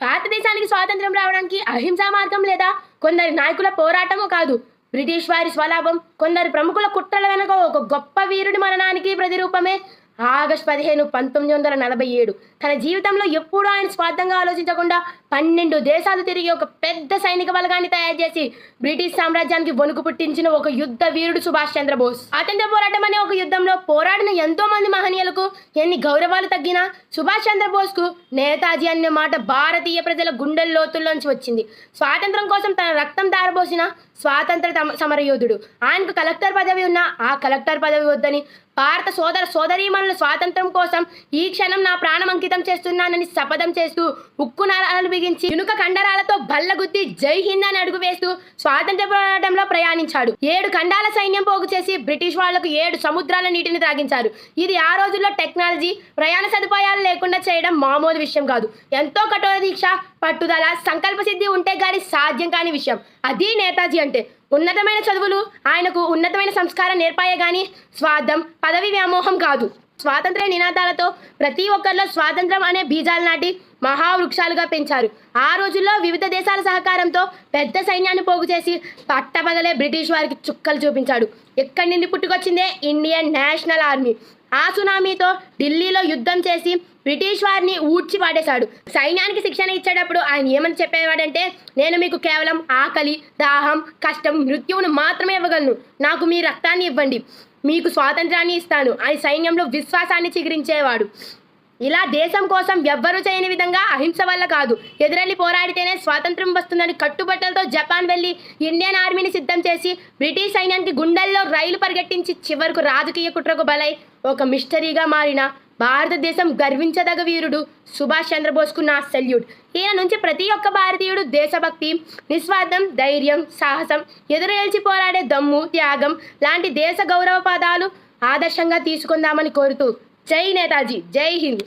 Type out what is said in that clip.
భారతదేశానికి స్వాతంత్రం రావడానికి అహింసా మార్గం లేదా కొందరి నాయకుల పోరాటము కాదు. బ్రిటిష్ వారి స్వలాభం కొందరు ప్రముఖుల కుట్రల వెనుక ఒక గొప్ప వీరుడి మరణానికి ప్రతిరూపమే ఆగస్ట్ పదిహేను పంతొమ్మిది వందల నలభై ఏడు. తన జీవితంలో ఎప్పుడూ ఆయన స్వార్థంగా ఆలోచించకుండా పన్నెండు దేశాలు తిరిగి ఒక పెద్ద సైనిక బలగాన్ని తయారు చేసి బ్రిటిష్ సామ్రాజ్యానికి వణుకు పుట్టించిన ఒక యుద్ధ వీరుడు సుభాష్ చంద్రబోస్. స్వాతంత్ర పోరాటం అనే ఒక యుద్ధంలో పోరాడిన ఎంతో మంది మహనీయులకు ఎన్ని గౌరవాలు తగ్గినా సుభాష్ చంద్రబోస్కు నేతాజీ అనే మాట భారతీయ ప్రజల గుండెల లోతుల్లోంచి వచ్చింది. స్వాతంత్రం కోసం తన రక్తం దారబోసిన స్వాతంత్ర తమ- సమరయోధుడు. ఆయనకు కలెక్టర్ పదవి ఉన్నా ఆ కలెక్టర్ పదవి వద్దని భారత సోదర సోదరీమణుల స్వాతంత్రం కోసం ఈ క్షణం నా ప్రాణం అంకితం చేస్తున్నానని శపథం చేస్తూ ఉక్కు నరాలు బిగించి ఇనుక కండరాలతో బల్లగుద్ది జై హింద్ అని అడుగు వేస్తూ స్వాతంత్ర పోరాటంలో ప్రయాణించాడు. ఏడు ఖండాల సైన్యం పోగు చేసి బ్రిటిష్ వాళ్ళకు ఏడు సముద్రాల నీటిని త్రాగించారు. ఇది ఆ రోజుల్లో టెక్నాలజీ ప్రయాణ సదుపాయాలు లేకుండా చేయడం మామూలు విషయం కాదు. ఎంతో కఠోర దీక్ష పట్టుదల సంకల్ప సిద్ధి ఉంటే గాని సాధ్యం కాని విషయం. అది నేతాజీ ఎందుకంటే ఉన్నతమైన చదువులు ఆయనకు ఉన్నతమైన సంస్కారం నేర్పాయే గాని స్వార్థం పదవి వ్యామోహం కాదు. స్వాతంత్ర నినాదాలతో ప్రతి ఒక్కరిలో స్వాతంత్రం అనే బీజాలు నాటి మహావృక్షాలుగా పెంచారు. ఆ రోజుల్లో వివిధ దేశాల సహకారంతో పెద్ద సైన్యాన్ని పోగు చేసి పట్టపగలే బ్రిటిష్ వారికి చుక్కలు చూపించాడు. ఎక్కడి నుండి పుట్టుకొచ్చిందే ఇండియన్ నేషనల్ ఆర్మీ. ఆ సునామీతో ఢిల్లీలో యుద్ధం చేసి బ్రిటిష్ వారిని ఊడ్చి పాడేశాడు. సైన్యానికి శిక్షణ ఇచ్చేటప్పుడు ఆయన ఏమని చెప్పేవాడంటే నేను మీకు కేవలం ఆకలి దాహం కష్టం మృత్యువును మాత్రమే ఇవ్వగలను. నాకు మీ రక్తాన్ని ఇవ్వండి. మీకు స్వాతంత్రాన్ని ఇస్తాను. అని సైన్యంలో విశ్వాసాన్ని చిగురించేవాడు. ఇలా దేశం కోసం ఎవ్వరూ చేయని విధంగా అహింస వల్ల కాదు. ఎదురెళ్ళి పోరాడితేనే స్వాతంత్రం వస్తుందని కట్టుబట్టలతో జపాన్ వెళ్ళి ఇండియన్ ఆర్మీని సిద్ధం చేసి బ్రిటిష్ సైన్యానికి గుండెల్లో రైలు పరిగెట్టించి చివరకు రాజకీయ కుట్రకు బలై ఒక మిస్టరీగా మారిన భారతదేశం గర్వించదగ వీరుడు సుభాష్ చంద్రబోస్కు నా సెల్యూట్. ఈయన నుంచి ప్రతి ఒక్క భారతీయుడు దేశభక్తి నిస్వార్థం ధైర్యం సాహసం ఎదురేల్చి పోరాడే దమ్ము త్యాగం లాంటి దేశ గౌరవ పదాలు ఆదర్శంగా తీసుకుందామని కోరుతూ జై నేతాజీ జై హింద్.